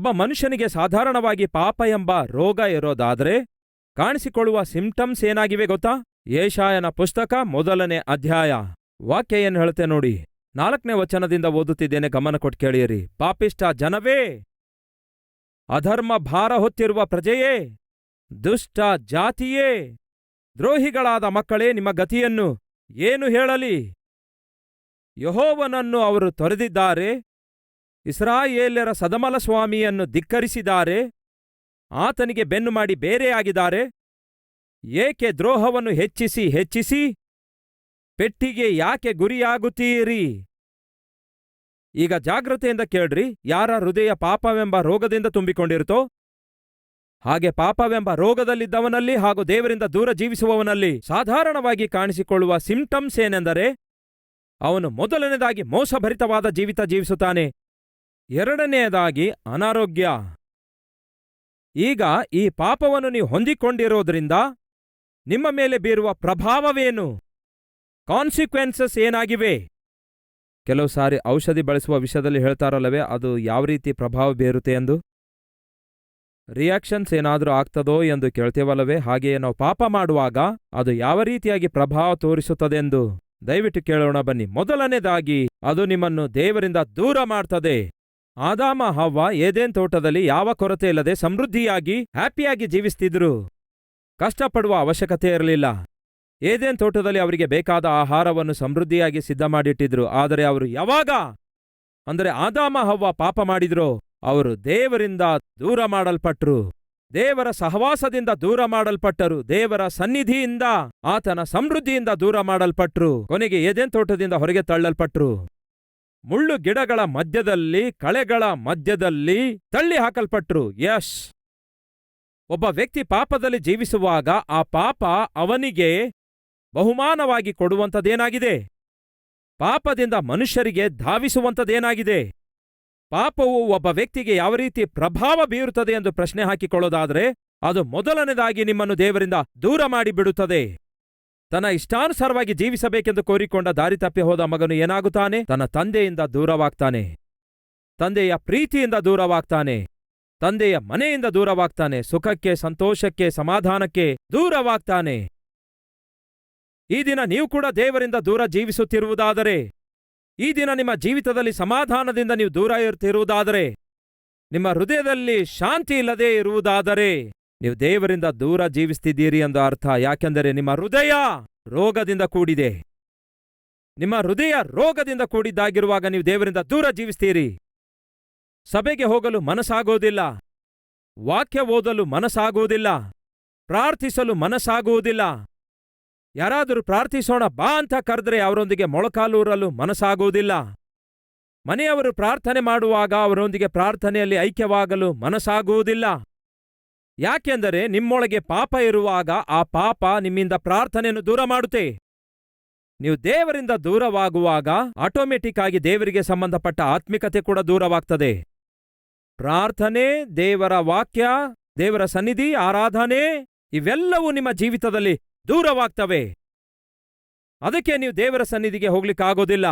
ಒಬ್ಬ ಮನುಷ್ಯನಿಗೆ ಸಾಧಾರಣವಾಗಿ ಪಾಪ ಎಂಬ ರೋಗ ಇರೋದಾದ್ರೆ ಕಾಣಿಸಿಕೊಳ್ಳುವ ಸಿಂಪ್ಟಮ್ಸ್ ಏನಾಗಿವೆ ಗೊತ್ತಾ? ಏಷಾಯನ ಪುಸ್ತಕ ಮೊದಲನೇ ಅಧ್ಯಾಯ. ವಾಕ್ಯ ಏನ್ ಹೇಳುತ್ತೆ ನೋಡಿ. ನಾಲ್ಕನೇ ವಚನದಿಂದ ಓದುತ್ತಿದ್ದೇನೆ, ಗಮನ ಕೊಟ್ಟು ಕೇಳಿಯರಿ. ಪಾಪಿಷ್ಟ ಜನವೇ ಅಧರ್ಮ ಭಾರ ಹೊತ್ತಿರುವ ಪ್ರಜೆಯೇ, ದುಷ್ಟ ಜಾತಿಯೇ, ದ್ರೋಹಿಗಳಾದ ಮಕ್ಕಳೇ, ನಿಮ್ಮ ಗತಿಯನ್ನು ಏನು ಹೇಳಲಿ? ಯಹೋವನನ್ನು ಅವರು ತೊರೆದಿದ್ದಾರೆ. ಇಸ್ರಾಯೇಲ್ಯರ ಸದಮಲಸ್ವಾಮಿಯನ್ನು ಧಿಕ್ಕರಿಸಿದ್ದಾರೆ ಆತನಿಗೆ ಬೆನ್ನು ಮಾಡಿ ಬೇರೆಯಾಗಿದ್ದಾರೆ, ಏಕೆ ದ್ರೋಹವನ್ನು ಹೆಚ್ಚಿಸಿ ಹೆಚ್ಚಿಸಿ, ಪೆಟ್ಟಿಗೆ ಯಾಕೆ ಗುರಿಯಾಗುತ್ತೀರಿ? ಈಗ ಜಾಗ್ರತೆಯಿಂದ ಕೇಳ್ರಿ, ಯಾರ ಹೃದಯ ಪಾಪವೆಂಬ ರೋಗದಿಂದ ತುಂಬಿಕೊಂಡಿರುತ್ತೋ, ಹಾಗೆ ಪಾಪವೆಂಬ ರೋಗದಲ್ಲಿದ್ದವನಲ್ಲಿ ಹಾಗೂ ದೇವರಿಂದ ದೂರ ಜೀವಿಸುವವನಲ್ಲಿ ಸಾಧಾರಣವಾಗಿ ಕಾಣಿಸಿಕೊಳ್ಳುವ ಸಿಂಪ್ಟಮ್ಸ್ ಏನೆಂದರೆ, ಅವನು ಮೊದಲನೇದಾಗಿ ಮೋಸಭರಿತವಾದ ಜೀವಿತ ಜೀವಿಸುತ್ತಾನೆ. ಎರಡನೆಯದಾಗಿ ಅನಾರೋಗ್ಯ. ಈಗ ಈ ಪಾಪವನ್ನು ನೀವು ಹೊಂದಿಕೊಂಡಿರೋದ್ರಿಂದ ನಿಮ್ಮ ಮೇಲೆ ಬೀರುವ ಪ್ರಭಾವವೇನು? ಕಾನ್ಸಿಕ್ವೆನ್ಸಸ್ ಏನಾಗಿವೆ? ಕೆಲವು ಸಾರಿ ಔಷಧಿ ಬಳಸುವ ವಿಷಯದಲ್ಲಿ ಹೇಳ್ತಾರಲ್ಲವೇ, ಅದು ಯಾವ ರೀತಿ ಪ್ರಭಾವ ಬೀರುತ್ತೆ ಎಂದು? ರಿಯಾಕ್ಷನ್ಸ್ ಏನಾದರೂ ಆಗ್ತದೋ ಎಂದು ಕೇಳ್ತೇವಲ್ಲವೇ, ಹಾಗೆಯೇ ನಾವು ಪಾಪ ಮಾಡುವಾಗ ಅದು ಯಾವ ರೀತಿಯಾಗಿ ಪ್ರಭಾವ ತೋರಿಸುತ್ತದೆಂದು? ದಯವಿಟ್ಟು ಕೇಳೋಣ ಬನ್ನಿ. ಮೊದಲನೇದಾಗಿ ಅದು ನಿಮ್ಮನ್ನು ದೇವರಿಂದ ದೂರ ಮಾಡ್ತದೆ. ಆದಾಮ ಹವ್ವ ಏದೇನ್ ತೋಟದಲ್ಲಿ ಯಾವ ಕೊರತೆ ಇಲ್ಲದೆ ಸಮೃದ್ಧಿಯಾಗಿ, ಹ್ಯಾಪಿಯಾಗಿ ಜೀವಿಸ್ತಿದ್ರು? ಕಷ್ಟಪಡುವ ಅವಶ್ಯಕತೆ ಇರಲಿಲ್ಲ. ಏದೇನ್ ತೋಟದಲ್ಲಿ ಅವರಿಗೆ ಬೇಕಾದ ಆಹಾರವನ್ನು ಸಮೃದ್ಧಿಯಾಗಿ ಸಿದ್ಧ ಮಾಡಿಟ್ಟಿದ್ರು ಆದರೆ ಅವರು ಯಾವಾಗ? ಅಂದರೆ ಆದಾಮ ಹವ್ವ ಪಾಪ ಮಾಡಿದ್ರೋ, ಅವರು ದೇವರಿಂದ ದೂರ ಮಾಡಲ್ಪಟ್ರು. ದೇವರ ಸಹವಾಸದಿಂದ ದೂರ ಮಾಡಲ್ಪಟ್ಟರು, ದೇವರ ಸನ್ನಿಧಿಯಿಂದ ಆತನ ಸಮೃದ್ಧಿಯಿಂದ ದೂರ ಮಾಡಲ್ಪಟ್ರು. ಕೊನೆಗೆ ಏದೇನ್ ತೋಟದಿಂದ ಹೊರಗೆ ತಳ್ಳಲ್ಪಟ್ರು. ಮುಳ್ಳು ಗಿಡಗಳ ಮಧ್ಯದಲ್ಲಿ, ಕಳೆಗಳ ಮಧ್ಯದಲ್ಲಿ ತಳ್ಳಿ ಹಾಕಲ್ಪಟ್ರು ಯಶ್. ಒಬ್ಬ ವ್ಯಕ್ತಿ ಪಾಪದಲ್ಲಿ ಜೀವಿಸುವಾಗ ಆ ಪಾಪ ಅವನಿಗೆ ಬಹುಮಾನವಾಗಿ ಕೊಡುವಂಥದ್ದೇನಾಗಿದೆ? ಪಾಪದಿಂದ ಮನುಷ್ಯರಿಗೆ ಧಾವಿಸುವಂಥದ್ದೇನಾಗಿದೆ? ಪಾಪವು ಒಬ್ಬ ವ್ಯಕ್ತಿಗೆ ಯಾವ ರೀತಿ ಪ್ರಭಾವ ಬೀರುತ್ತದೆ ಎಂದು ಪ್ರಶ್ನೆ ಹಾಕಿಕೊಳ್ಳೋದಾದರೆ, ಅದು ಮೊದಲನೇದಾಗಿ ನಿಮ್ಮನ್ನು ದೇವರಿಂದ ದೂರ ಮಾಡಿಬಿಡುತ್ತದೆ. ತನ್ನ ಇಷ್ಟಾನುಸಾರವಾಗಿ ಜೀವಿಸಬೇಕೆಂದು ಕೋರಿಕೊಂಡ ದಾರಿ ತಪ್ಪಿ ಹೋದ ಮಗನು ಏನಾಗುತ್ತಾನೆ? ತನ್ನ ತಂದೆಯಿಂದ ದೂರವಾಗ್ತಾನೆ. ತಂದೆಯ ಪ್ರೀತಿಯಿಂದ ದೂರವಾಗ್ತಾನೆ. ತಂದೆಯ ಮನೆಯಿಂದ ದೂರವಾಗ್ತಾನೆ. ಸುಖಕ್ಕೆ, ಸಂತೋಷಕ್ಕೆ, ಸಮಾಧಾನಕ್ಕೆ ದೂರವಾಗ್ತಾನೆ. ಈ ದಿನ ನೀವು ಕೂಡ ದೇವರಿಂದ ದೂರ ಜೀವಿಸುತ್ತಿರುವುದಾದರೆ, ಈ ದಿನ ನಿಮ್ಮ ಜೀವಿತದಲ್ಲಿ ಸಮಾಧಾನದಿಂದ ನೀವು ದೂರ ಇರುತ್ತಿರುವುದಾದರೆ, ನಿಮ್ಮ ಹೃದಯದಲ್ಲಿ ಶಾಂತಿ ಇಲ್ಲದೆ ಇರುವುದಾದರೆ ನೀವು ದೇವರಿಂದ ದೂರ ಜೀವಿಸ್ತಿದ್ದೀರಿ ಎಂದು ಅರ್ಥ. ಯಾಕೆಂದರೆ ನಿಮ್ಮ ಹೃದಯ ರೋಗದಿಂದ ಕೂಡಿದೆ. ನಿಮ್ಮ ಹೃದಯ ರೋಗದಿಂದ ಕೂಡಿದ್ದಾಗಿರುವಾಗ ನೀವು ದೇವರಿಂದ ದೂರ ಜೀವಿಸ್ತೀರಿ. ಸಭೆಗೆ ಹೋಗಲು ಮನಸ್ಸಾಗುವುದಿಲ್ಲ. ವಾಕ್ಯ ಓದಲು ಮನಸ್ಸಾಗುವುದಿಲ್ಲ. ಪ್ರಾರ್ಥಿಸಲು ಮನಸ್ಸಾಗುವುದಿಲ್ಲ. ಯಾರಾದರೂ ಪ್ರಾರ್ಥಿಸೋಣ ಬಾ ಅಂತ ಕರೆದ್ರೆ ಅವರೊಂದಿಗೆ ಮೊಳಕಾಲೂರಲು ಮನಸ್ಸಾಗುವುದಿಲ್ಲ. ಮನೆಯವರು ಪ್ರಾರ್ಥನೆ ಮಾಡುವಾಗ ಅವರೊಂದಿಗೆ ಪ್ರಾರ್ಥನೆಯಲ್ಲಿ ಐಕ್ಯವಾಗಲು ಮನಸ್ಸಾಗುವುದಿಲ್ಲ. ಯಾಕೆಂದರೆ ನಿಮ್ಮೊಳಗೆ ಪಾಪ ಇರುವಾಗ ಆ ಪಾಪ ನಿಮ್ಮಿಂದ ಪ್ರಾರ್ಥನೆಯನ್ನು ದೂರ ಮಾಡುತ್ತೆ. ನೀವು ದೇವರಿಂದ ದೂರವಾಗುವಾಗ ಆಟೋಮೆಟಿಕ್ ಆಗಿ ದೇವರಿಗೆ ಸಂಬಂಧಪಟ್ಟ ಆತ್ಮಿಕತೆ ಕೂಡ ದೂರವಾಗ್ತದೆ. ಪ್ರಾರ್ಥನೆ, ದೇವರ ವಾಕ್ಯ, ದೇವರ ಸನ್ನಿಧಿ, ಆರಾಧನೆ ಇವೆಲ್ಲವೂ ನಿಮ್ಮ ಜೀವಿತದಲ್ಲಿ ದೂರವಾಗ್ತವೆ. ಅದಕ್ಕೆ ನೀವು ದೇವರ ಸನ್ನಿಧಿಗೆ ಹೋಗ್ಲಿಕ್ಕಾಗೋದಿಲ್ಲ.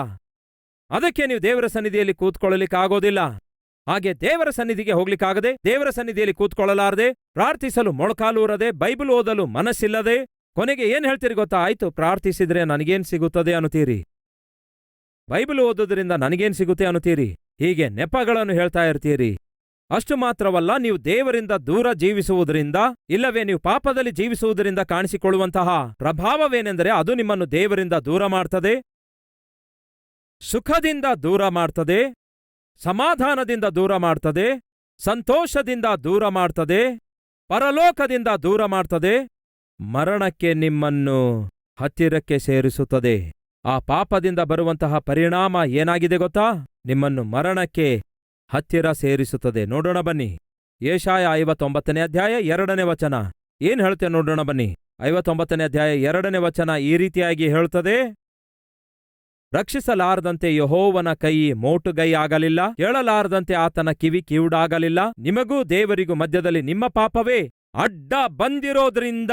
ಅದಕ್ಕೆ ನೀವು ದೇವರ ಸನ್ನಿಧಿಯಲ್ಲಿ ಕೂತ್ಕೊಳ್ಳಲಿಕ್ಕಾಗೋದಿಲ್ಲ. ಹಾಗೆ ದೇವರ ಸನ್ನಿಧಿಗೆ ಹೋಗ್ಲಿಕ್ಕಾಗದೆ ದೇವರ ಸನ್ನಿಧಿಯಲ್ಲಿ ಕೂತ್ಕೊಳ್ಳಲಾರದೆ ಪ್ರಾರ್ಥಿಸಲು ಮೊಳಕಾಲೂರದೆ ಬೈಬಲ್ ಓದಲು ಮನಸ್ಸಿಲ್ಲದೆ ಕೊನೆಗೆ ಏನ್ ಹೇಳ್ತೀರಿ ಗೊತ್ತಾ? ಆಯ್ತು, ಪ್ರಾರ್ಥಿಸಿದ್ರೆ ನನಗೇನ್ ಸಿಗುತ್ತದೆ ಅನ್ನುತ್ತೀರಿ. ಬೈಬಲ್ ಓದೋದ್ರಿಂದ ನನಗೇನ್ ಸಿಗುತ್ತೆ ಅನ್ನುತ್ತೀರಿ. ಹೀಗೆ ನೆಪಗಳನ್ನು ಹೇಳ್ತಾ ಇರ್ತೀರಿ. ಅಷ್ಟು ಮಾತ್ರವಲ್ಲ, ನೀವು ದೇವರಿಂದ ದೂರ ಜೀವಿಸುವುದರಿಂದ, ಇಲ್ಲವೇ ನೀವು ಪಾಪದಲ್ಲಿ ಜೀವಿಸುವುದರಿಂದ ಕಾಣಿಸಿಕೊಳ್ಳುವಂತಹ ಪ್ರಭಾವವೇನೆಂದರೆ ಅದು ನಿಮ್ಮನ್ನು ದೇವರಿಂದ ದೂರ ಮಾಡ್ತದೆ, ಸುಖದಿಂದ ದೂರ ಮಾಡ್ತದೆ ಸಮಾಧಾನದಿಂದ ದೂರ ಮಾಡ್ತದೆ, ಸಂತೋಷದಿಂದ ದೂರ ಮಾಡ್ತದೆ, ಪರಲೋಕದಿಂದ ದೂರ ಮಾಡ್ತದೆ, ಮರಣಕ್ಕೆ ನಿಮ್ಮನ್ನು ಹತ್ತಿರಕ್ಕೆ ಸೇರಿಸುತ್ತದೆ. ಆ ಪಾಪದಿಂದ ಬರುವಂತಹ ಪರಿಣಾಮ ಏನಾಗಿದೆ ಗೊತ್ತಾ? ನಿಮ್ಮನ್ನು ಮರಣಕ್ಕೆ ಹತ್ತಿರ ಸೇರಿಸುತ್ತದೆ. ನೋಡೋಣ ಬನ್ನಿ. ಏಷಾಯ ಐವತ್ತೊಂಬತ್ತನೇ ಅಧ್ಯಾಯ ಎರಡನೇ ವಚನ. ಏನ್ ಹೇಳ್ತೇನೆ ನೋಡೋಣ ಬನ್ನಿ. ಐವತ್ತೊಂಬತ್ತನೇ ಅಧ್ಯಾಯ ಎರಡನೇ ವಚನ ಈ ರೀತಿಯಾಗಿ ಹೇಳುತ್ತದೆ ರಕ್ಷಿಸಲಾರದಂತೆ ಯಹೋವನ ಕೈ ಮೋಟುಗೈ ಆಗಲಿಲ್ಲ ಕೇಳಲಾರದಂತೆ ಆತನ ಕಿವಿ ಕಿವುಡಾಗಲಿಲ್ಲ. ನಿಮಗೂ ದೇವರಿಗೂ ಮಧ್ಯದಲ್ಲಿ ನಿಮ್ಮ ಪಾಪವೇ? ಅಡ್ಡ ಬಂದಿರೋದ್ರಿಂದ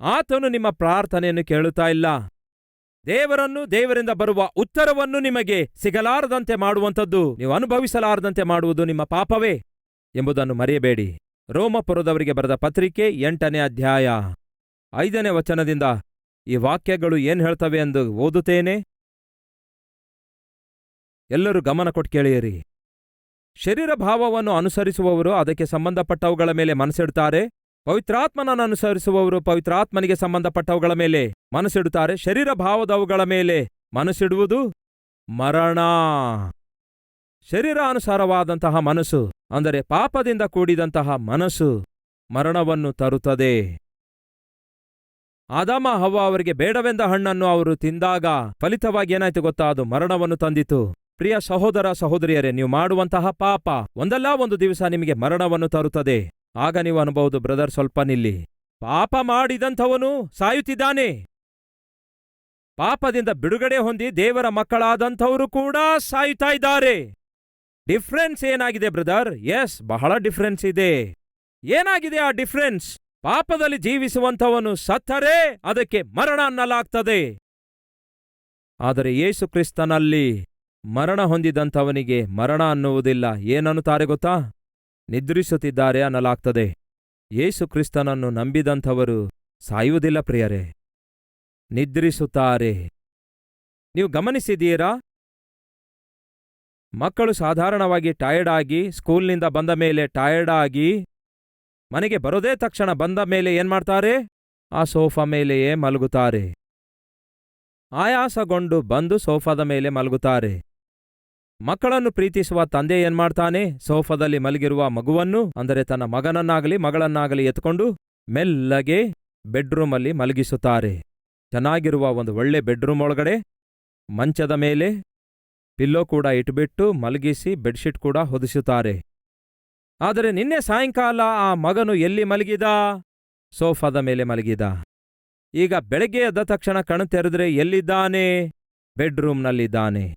ಆತನು ನಿಮ್ಮ ಪ್ರಾರ್ಥನೆಯನ್ನು ಕೇಳುತ್ತಾ ಇಲ್ಲ. ದೇವರನ್ನು, ದೇವರಿಂದ ಬರುವ ಉತ್ತರವನ್ನು ನಿಮಗೆ ಸಿಗಲಾರದಂತೆ ಮಾಡುವಂಥದ್ದು, ನೀವು ಅನುಭವಿಸಲಾರದಂತೆ ಮಾಡುವುದು ನಿಮ್ಮ ಪಾಪವೇ ಎಂಬುದನ್ನು ಮರೆಯಬೇಡಿ. ರೋಮಪುರದವರಿಗೆ ಬರೆದ ಪತ್ರಿಕೆ ಎಂಟನೇ ಅಧ್ಯಾಯ ಐದನೇ ವಚನದಿಂದ ಈ ವಾಕ್ಯಗಳು ಏನು ಹೇಳ್ತವೆ ಎಂದು ಓದುತ್ತೇನೆ? ಎಲ್ಲರೂ ಗಮನ ಕೊಟ್ಟು ಕೇಳಿಯರಿ. ಶರೀರ ಭಾವವನ್ನು ಅನುಸರಿಸುವವರು ಅದಕ್ಕೆ ಸಂಬಂಧಪಟ್ಟವುಗಳ ಮೇಲೆ ಮನಸ್ಸಿಡುತ್ತಾರೆ. ಪವಿತ್ರಾತ್ಮನನ್ನು ಅನುಸರಿಸುವವರು ಪವಿತ್ರಾತ್ಮನಿಗೆ ಸಂಬಂಧಪಟ್ಟವುಗಳ ಮೇಲೆ ಮನಸ್ಸಿಡುತ್ತಾರೆ. ಶರೀರ ಭಾವದವುಗಳ ಮೇಲೆ ಮನಸ್ಸಿಡುವುದು ಮರಣ. ಶರೀರಾನುಸಾರವಾದಂತಹ ಮನಸ್ಸು, ಅಂದರೆ ಪಾಪದಿಂದ ಕೂಡಿದಂತಹ ಮನಸ್ಸು ಮರಣವನ್ನು ತರುತ್ತದೆ. ಆದಾಮ ಹವ್ವ ಅವರಿಗೆ ಬೇಡವೆಂದ ಹಣ್ಣನ್ನು ಅವರು ತಿಂದಾಗ ಫಲಿತವಾಗಿ ಏನಾಯ್ತು ಗೊತ್ತಾ? ಅದು ಮರಣವನ್ನು ತಂದಿತು. ಪ್ರಿಯ ಸಹೋದರ ಸಹೋದರಿಯರೇ, ನೀವು ಮಾಡುವಂತಹ ಪಾಪ ಒಂದಲ್ಲ ಒಂದು ದಿವಸ ನಿಮಗೆ ಮರಣವನ್ನು ತರುತ್ತದೆ. ಆಗ ನೀವು ಅನ್ಬಹುದು, ಬ್ರದರ್ ಸ್ವಲ್ಪ ನಿಲ್ಲಿ. ಪಾಪ ಮಾಡಿದಂಥವನು ಸಾಯುತ್ತಿದ್ದಾನೆ. ಪಾಪದಿಂದ ಬಿಡುಗಡೆ ಹೊಂದಿ ದೇವರ ಮಕ್ಕಳಾದಂಥವರು ಕೂಡ ಸಾಯುತ್ತಾ ಇದ್ದಾರೆ. ಡಿಫ್ರೆನ್ಸ್ ಏನಾಗಿದೆ ಬ್ರದರ್? ಎಸ್, ಬಹಳ ಡಿಫ್ರೆನ್ಸ್ ಇದೆ. ಏನಾಗಿದೆ ಆ ಡಿಫ್ರೆನ್ಸ್? ಪಾಪದಲ್ಲಿ ಜೀವಿಸುವಂಥವನು ಸತ್ತರೆ, ಅದಕ್ಕೆ ಮರಣ ಅನ್ನಲಾಗ್ತದೆ. ಆದರೆ ಯೇಸು ಕ್ರಿಸ್ತನಲ್ಲಿ ಮರಣ ಹೊಂದಿದಂಥವನಿಗೆ ಮರಣ ಅನ್ನುವುದಿಲ್ಲ. ಏನನ್ನುತ್ತಾರೆ ಗೊತ್ತಾ? ನಿದ್ರಿಸುತ್ತಿದ್ದಾರೆ ಅನ್ನಲಾಗ್ತದೆ. ಯೇಸು ಕ್ರಿಸ್ತನನ್ನು ನಂಬಿದಂಥವರು ಸಾಯುವುದಿಲ್ಲ ಪ್ರಿಯರೇ. ನಿದ್ರಿಸುತ್ತಾರೆ. ನೀವು ಗಮನಿಸಿದ್ದೀರಾ? ಮಕ್ಕಳು ಸಾಧಾರಣವಾಗಿ ಟಯರ್ಡ್ ಆಗಿ ಸ್ಕೂಲ್ನಿಂದ ಬಂದ ಮೇಲೆ ಟಯರ್ಡ್ ಆಗಿ ಮನೆಗೆ ಬರೋದೇ ತಕ್ಷಣ ಬಂದ ಮೇಲೆ ಏನ್ಮಾಡ್ತಾರೆ ಆ ಸೋಫಾ ಮೇಲೆಯೇ ಮಲಗುತ್ತಾರೆ. ಆಯಾಸಗೊಂಡು ಬಂದು ಸೋಫಾದ ಮೇಲೆ ಮಲಗುತ್ತಾರೆ. ಮಕ್ಕಳನ್ನು ಪ್ರೀತಿಸುವ ತಂದೆ ಏನ್ಮಾಡ್ತಾನೆ ಸೋಫಾದಲ್ಲಿ ಮಲಗಿರುವ ಮಗುವನ್ನು, ಅಂದರೆ ತನ್ನ ಮಗನನ್ನಾಗಲಿ ಮಗಳನ್ನಾಗಲಿ ಎತ್ಕೊಂಡು ಮೆಲ್ಲಗೆ ಬೆಡ್ರೂಮಲ್ಲಿ ಮಲಗಿಸುತ್ತಾರೆ. ಚೆನ್ನಾಗಿರುವ ಒಂದು ಒಳ್ಳೆ ಬೆಡ್ರೂಮ್ ಒಳಗಡೆ ಮಂಚದ ಮೇಲೆ ಪಿಲ್ಲೋ ಕೂಡ ಇಟ್ಬಿಟ್ಟು ಮಲಗಿಸಿ ಬೆಡ್ಶೀಟ್ ಕೂಡ ಹೊದಿಸುತ್ತಾರೆ. ಆದರೆ ನಿನ್ನೆ ಸಾಯಂಕಾಲ ಆ ಮಗನು ಎಲ್ಲಿ ಮಲಗಿದ? ಸೋಫಾದ ಮೇಲೆ ಮಲಗಿದ. ಈಗ ಬೆಳಗ್ಗೆ ಎದ್ದ ತಕ್ಷಣ ಕಣ್ಣು ತೆರೆದ್ರೆ ಎಲ್ಲಿದ್ದಾನೆ? ಬೆಡ್ರೂಮ್ನಲ್ಲಿದ್ದಾನೆ.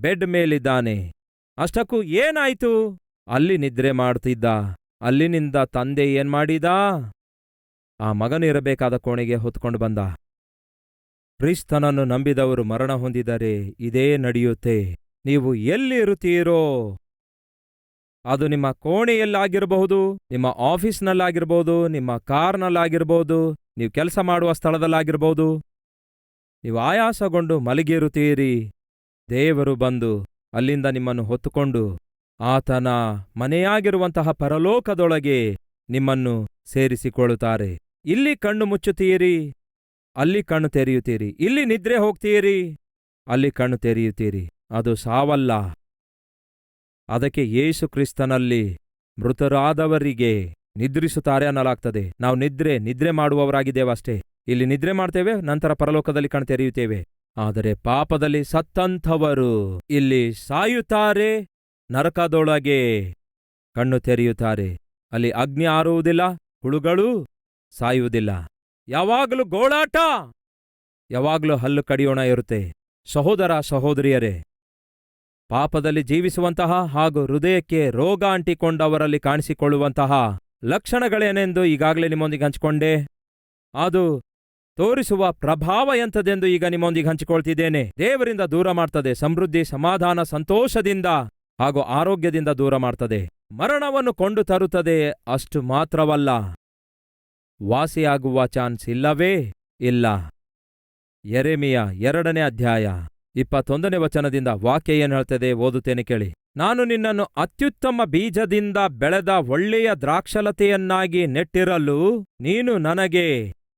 ಬೆಡ್ ಮೇಲಿದ್ದಾನೆ. ಅಷ್ಟಕ್ಕೂ ಏನಾಯ್ತು? ಅಲ್ಲಿ ನಿದ್ರೆ ಮಾಡ್ತಿದ್ದ. ಅಲ್ಲಿನಿಂದ ತಂದೆ ಏನ್ ಮಾಡಿದ? ಆ ಮಗನು ಇರಬೇಕಾದ ಕೋಣೆಗೆ ಹೊತ್ಕೊಂಡು ಬಂದ. ಕ್ರಿಸ್ತನನ್ನು ನಂಬಿದವರು ಮರಣ ಹೊಂದಿದರೆ ಇದೇ ನಡೆಯುತ್ತೆ. ನೀವು ಎಲ್ಲಿರುತ್ತೀರೋ? ಅದು ನಿಮ್ಮ ಕೋಣೆಯಲ್ಲಾಗಿರಬಹುದು, ನಿಮ್ಮ ಆಫೀಸ್ನಲ್ಲಾಗಿರ್ಬೋದು ನಿಮ್ಮ ಕಾರ್ನಲ್ಲಾಗಿರ್ಬೋದು ನೀವು ಕೆಲಸ ಮಾಡುವ ಸ್ಥಳದಲ್ಲಾಗಿರ್ಬೋದು ನೀವು ಆಯಾಸಗೊಂಡು ಮಲಗಿರುತ್ತೀರಿ. ದೇವರು ಬಂದು ಅಲ್ಲಿಂದ ನಿಮ್ಮನ್ನು ಹೊತ್ತುಕೊಂಡು ಆತನ ಮನೆಯಾಗಿರುವಂತಹ ಪರಲೋಕದೊಳಗೆ ನಿಮ್ಮನ್ನು ಸೇರಿಸಿಕೊಳ್ಳುತ್ತಾರೆ. ಇಲ್ಲಿ ಕಣ್ಣು ಮುಚ್ಚುತ್ತೀರಿ, ಅಲ್ಲಿ ಕಣ್ಣು ತೆರೆಯುತ್ತೀರಿ. ಇಲ್ಲಿ ನಿದ್ರೆ ಹೋಗ್ತೀರಿ, ಅಲ್ಲಿ ಕಣ್ಣು ತೆರೆಯುತ್ತೀರಿ. ಅದು ಸಾವಲ್ಲ. ಅದಕ್ಕೆ ಯೇಸು ಕ್ರಿಸ್ತನಲ್ಲಿ ಮೃತರಾದವರಿಗೆ ನಿದ್ರಿಸುತ್ತಾರೆ ಅನ್ನಲಾಗ್ತದೆ. ನಾವು ನಿದ್ರೆ ನಿದ್ರೆ ಮಾಡುವವರಾಗಿದ್ದೇವಷ್ಟೇ. ಇಲ್ಲಿ ನಿದ್ರೆ ಮಾಡ್ತೇವೆ, ನಂತರ ಪರಲೋಕದಲ್ಲಿ ಕಣ್ತೆರೆಯುತ್ತೇವೆ. ಆದರೆ ಪಾಪದಲ್ಲಿ ಸತ್ತಂಥವರು ಇಲ್ಲಿ ಸಾಯುತ್ತಾರೆ, ನರಕದೊಳಗೆ ಕಣ್ಣು ತೆರೆಯುತ್ತಾರೆ. ಅಲ್ಲಿ ಅಗ್ನಿ ಆರುವುದಿಲ್ಲ ಹುಳುಗಳು ಸಾಯುವುದಿಲ್ಲ. ಯಾವಾಗಲೂ ಗೋಳಾಟ, ಯಾವಾಗಲೂ ಹಲ್ಲು ಕಡಿಯೋಣ ಇರುತ್ತೆ. ಸಹೋದರ, ಸಹೋದರಿಯರೇ ಪಾಪದಲ್ಲಿ ಜೀವಿಸುವಂತಹ ಹಾಗೂ ಹೃದಯಕ್ಕೆ ರೋಗ ಅಂಟಿಕೊಂಡವರಲ್ಲಿ ಕಾಣಿಸಿಕೊಳ್ಳುವಂತಹ ಲಕ್ಷಣಗಳೇನೆಂದು ಈಗಾಗಲೇ ನಿಮ್ಮೊಂದಿಗೆ ಹಂಚಿಕೊಂಡೆ. ಅದು ತೋರಿಸುವ ಪ್ರಭಾವ ಎಂಥದೆಂದು ಈಗ ನಿಮ್ಮೊಂದಿಗೆ ಹಂಚಿಕೊಳ್ತಿದ್ದೇನೆ. ದೇವರಿಂದ ದೂರ ಮಾಡ್ತದೆ, ಸಮೃದ್ಧಿ, ಸಮಾಧಾನ, ಸಂತೋಷದಿಂದ ಹಾಗೂ ಆರೋಗ್ಯದಿಂದ ದೂರ ಮಾಡ್ತದೆ. ಮರಣವನ್ನು ಕೊಂಡು ತರುತ್ತದೆ ಅಷ್ಟು ಮಾತ್ರವಲ್ಲ. ವಾಸಿಯಾಗುವ ಚಾನ್ಸ್ ಇಲ್ಲವೇ ಇಲ್ಲ. ಎರೆಮಿಯ ಎರಡನೇ ಅಧ್ಯಾಯ. ಇಪ್ಪತ್ತೊಂದನೇ ವಚನದಿಂದ ವಾಕ್ಯ ಏನು ಹೇಳ್ತದೆ ಓದುತ್ತೇನೆ ಕೇಳಿ. ನಾನು ನಿನ್ನನ್ನು ಅತ್ಯುತ್ತಮ ಬೀಜದಿಂದ ಬೆಳೆದ ಒಳ್ಳೆಯ ದ್ರಾಕ್ಷಲತೆಯನ್ನಾಗಿ ನೆಟ್ಟಿರಲು ನೀನು ನನಗೆ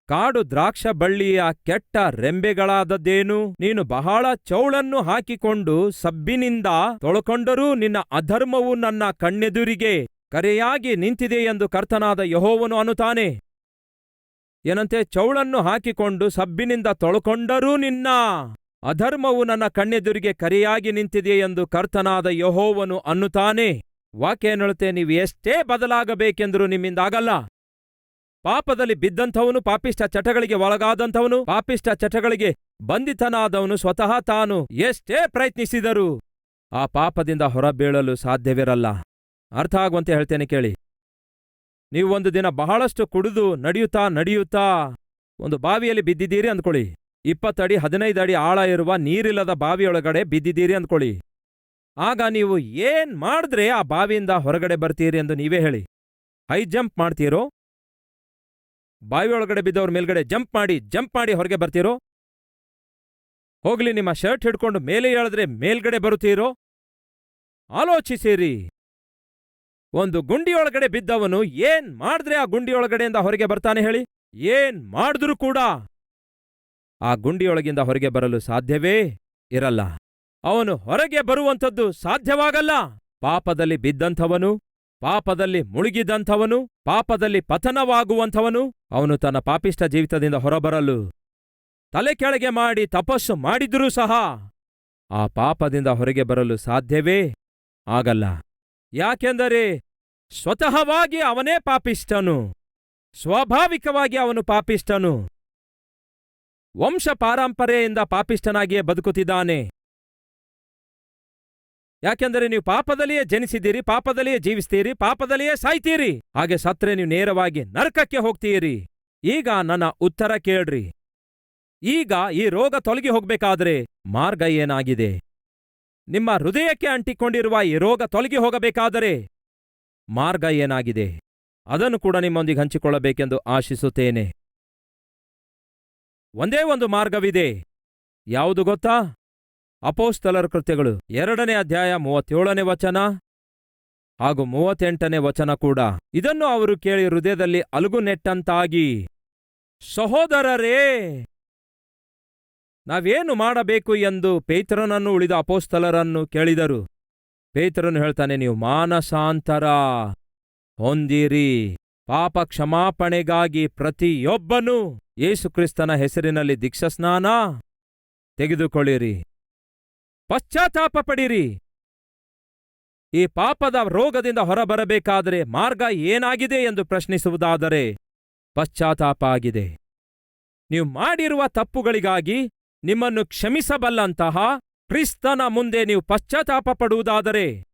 ಕಾಡು ದ್ರಾಕ್ಷ ಬಳ್ಳಿಯ ಕೆಟ್ಟ ರೆಂಬೆಗಳಾದದ್ದೇನು? ನೀನು ಬಹಳ ಚೌಳನ್ನು ಹಾಕಿಕೊಂಡು ಸಬ್ಬಿನಿಂದ ತೊಳಕೊಂಡರೂ ನಿನ್ನ ಅಧರ್ಮವು ನನ್ನ ಕಣ್ಣೆದುರಿಗೆ ಕರೆಯಾಗಿ ನಿಂತಿದೆ ಎಂದು ಕರ್ತನಾದ ಯಹೋವನು ಅನುತಾನೆ ಏನಂತೆ? ಚೌಳನ್ನು ಹಾಕಿಕೊಂಡು ಸಬ್ಬಿನಿಂದ ತೊಳಕೊಂಡರೂ ನಿನ್ನ ಅಧರ್ಮವು ನನ್ನ ಕಣ್ಣೆದುರಿಗೆ ಕರೆಯಾಗಿ ನಿಂತಿದೆ ಎಂದು ಕರ್ತನಾದ ಯಹೋವನು ಅನ್ನುತ್ತಾನೆ. ವಾಕ್ಯ ನೀವು ಎಷ್ಟೇ ಬದಲಾಗಬೇಕೆಂದರೂ ನಿಮ್ಮಿಂದಾಗಲ್ಲ ಪಾಪದಲ್ಲಿ ಬಿದ್ದಂಥವನು ಪಾಪಿಷ್ಟ ಚಟಗಳಿಗೆ ಒಳಗಾದಂಥವನು ಪಾಪಿಷ್ಟ ಚಟಗಳಿಗೆ ಬಂಧಿತನಾದವನು ಸ್ವತಃ ತಾನು ಎಷ್ಟೇ ಪ್ರಯತ್ನಿಸಿದರೂ ಆ ಪಾಪದಿಂದ ಹೊರಬೀಳಲು ಸಾಧ್ಯವಿರಲ್ಲ. ಅರ್ಥ ಆಗುವಂತೆ ಹೇಳ್ತೇನೆ ಕೇಳಿ. ನೀವು ಒಂದು ದಿನ ಬಹಳಷ್ಟು ಕುಡಿದು ನಡೆಯುತ್ತಾ ನಡೆಯುತ್ತಾ, ಒಂದು ಬಾವಿಯಲ್ಲಿ ಬಿದ್ದಿದ್ದೀರಿ ಅಂದ್ಕೊಳ್ಳಿ. ಇಪ್ಪತ್ತಡಿ ಹದಿನೈದು ಅಡಿ ಆಳ ಇರುವ ನೀರಿಲ್ಲದ ಬಾವಿಯೊಳಗಡೆ ಬಿದ್ದಿದ್ದೀರಿ ಅಂದ್ಕೊಳ್ಳಿ. ಆಗ ನೀವು ಏನ್ ಮಾಡಿದ್ರೆ ಆ ಬಾವಿಯಿಂದ ಹೊರಗಡೆ ಬರ್ತೀರಿ ಎಂದು ನೀವೇ ಹೇಳಿ. ಹೈ, ಜಂಪ್ ಮಾಡ್ತೀರೋ? ಬಾವಿಯೊಳಗಡೆ ಬಿದ್ದವ್ರ ಮೇಲ್ಗಡೆ ಜಂಪ್ ಮಾಡಿ ಜಂಪ್ ಮಾಡಿ ಹೊರಗೆ ಬರ್ತೀರೋ? ಹೋಗ್ಲಿ, ನಿಮ್ಮ ಶರ್ಟ್ ಹಿಡ್ಕೊಂಡು ಮೇಲೆ ಹೇಳಿದ್ರೆ ಮೇಲ್ಗಡೆ ಬರುತ್ತೀರೋ? ಆಲೋಚಿಸಿರಿ. ಒಂದು ಗುಂಡಿಯೊಳಗಡೆ ಬಿದ್ದವನು ಏನ್ ಮಾಡಿದ್ರೆ ಆ ಗುಂಡಿಯೊಳಗಡೆಯಿಂದ ಹೊರಗೆ ಬರ್ತಾನೆ ಹೇಳಿ? ಏನ್ ಮಾಡಿದ್ರೂ ಕೂಡ. ಆ ಗುಂಡಿಯೊಳಗಿಂದ ಹೊರಗೆ ಬರಲು ಸಾಧ್ಯವೇ? ಇರಲ್ಲ. ಅವನು ಹೊರಗೆ ಬರುವಂಥದ್ದು ಸಾಧ್ಯವಾಗಲ್ಲ. ಪಾಪದಲ್ಲಿ ಬಿದ್ದಂಥವನು, ಪಾಪದಲ್ಲಿ ಮುಳುಗಿದಂಥವನು, ಪಾಪದಲ್ಲಿ ಪತನವಾಗುವಂಥವನು, ಅವನು ತನ್ನ ಪಾಪಿಷ್ಟ ಜೀವಿತದಿಂದ ಹೊರಬರಲು, ತಲೆ ಕೆಳಗೆ ಮಾಡಿ ತಪಸ್ಸು ಮಾಡಿದರೂ ಸಹ ಆ ಪಾಪದಿಂದ ಹೊರಗೆ ಬರಲು ಸಾಧ್ಯವೇ? ಆಗಲ್ಲ. ಯಾಕೆಂದರೆ ಸ್ವತಃವಾಗಿ ಅವನೇ ಪಾಪಿಷ್ಟನು ಸ್ವಾಭಾವಿಕವಾಗಿ ಅವನು ಪಾಪಿಷ್ಟನು ವಂಶ ಪಾರಂಪರೆಯಿಂದ ಪಾಪಿಷ್ಟನಾಗಿಯೇ ಬದುಕುತ್ತಿದ್ದಾನೆ. ಯಾಕೆಂದರೆ ನೀವು ಪಾಪದಲ್ಲಿಯೇ ಜನಿಸಿದ್ದೀರಿ, ಪಾಪದಲ್ಲಿಯೇ ಜೀವಿಸ್ತೀರಿ, ಪಾಪದಲ್ಲಿಯೇ ಸಾಯ್ತೀರಿ. ಹಾಗೆ ಸತ್ರೆ ನೀವು ನೇರವಾಗಿ ನರಕಕ್ಕೆ ಹೋಗ್ತೀರಿ. ಈಗ ನನ್ನ ಉತ್ತರ ಕೇಳ್ರಿ. ಈಗ ಈ ರೋಗ ತೊಲಗಿ ಹೋಗ್ಬೇಕಾದ್ರೆ ಮಾರ್ಗ ಏನಾಗಿದೆ? ನಿಮ್ಮ ಹೃದಯಕ್ಕೆ ಅಂಟಿಕೊಂಡಿರುವ ಈ ರೋಗ ತೊಲಗಿ ಹೋಗಬೇಕಾದರೆ ಮಾರ್ಗ ಏನಾಗಿದೆ? ಅದನ್ನು ಕೂಡ ನಿಮ್ಮೊಂದಿಗೆ ಹಂಚಿಕೊಳ್ಳಬೇಕೆಂದು ಆಶಿಸುತ್ತೇನೆ. ಒಂದೇ ಒಂದು ಮಾರ್ಗವಿದೆ. ಯಾವುದು ಗೊತ್ತಾ? ಅಪೋಸ್ತಲರ ಕೃತ್ಯಗಳು. ಎರಡನೇ ಅಧ್ಯಾಯ ಮೂವತ್ತೇಳನೇ ವಚನ ಹಾಗೂ ಮೂವತ್ತೆಂಟನೇ ವಚನ ಕೂಡ. ಇದನ್ನು ಅವರು ಕೇಳಿ ಹೃದಯದಲ್ಲಿ ಅಲುಗು ನೆಟ್ಟಂತಾಗಿ ಸಹೋದರರೇ, ನಾವೇನು ಮಾಡಬೇಕು ಎಂದು ಪೇತ್ರನನ್ನು ಉಳಿದ ಅಪೋಸ್ತಲರನ್ನು ಕೇಳಿದರು. ಪೇತ್ರನು ಹೇಳ್ತಾನೆ, ನೀವು ಮಾನಸಾಂತರ ಹೊಂದಿರಿ. ಪಾಪ ಕ್ಷಮಾಪಣೆಗಾಗಿ ಪ್ರತಿಯೊಬ್ಬನೂ ಯೇಸುಕ್ರಿಸ್ತನ ಹೆಸರಿನಲ್ಲಿ ದೀಕ್ಷಾಸ್ನಾನ ತೆಗೆದುಕೊಳ್ಳಿರಿ. ಪಶ್ಚಾತ್ತಾಪ ಪಡಿರಿ. ಈ ಪಾಪದ ರೋಗದಿಂದ ಹೊರಬರಬೇಕಾದರೆ ಮಾರ್ಗ ಏನಾಗಿದೆ ಎಂದು ಪ್ರಶ್ನಿಸುವುದಾದರೆ ಪಶ್ಚಾತ್ತಾಪ ಆಗಿದೆ. ನೀವು ಮಾಡಿರುವ ತಪ್ಪುಗಳಿಗಾಗಿ ನಿಮ್ಮನ್ನು ಕ್ಷಮಿಸಬಲ್ಲಂತಹ ಕ್ರಿಸ್ತನ ಮುಂದೆ ನೀವು ಪಶ್ಚಾತ್ತಾಪ ಪಡುವುದಾದರೆ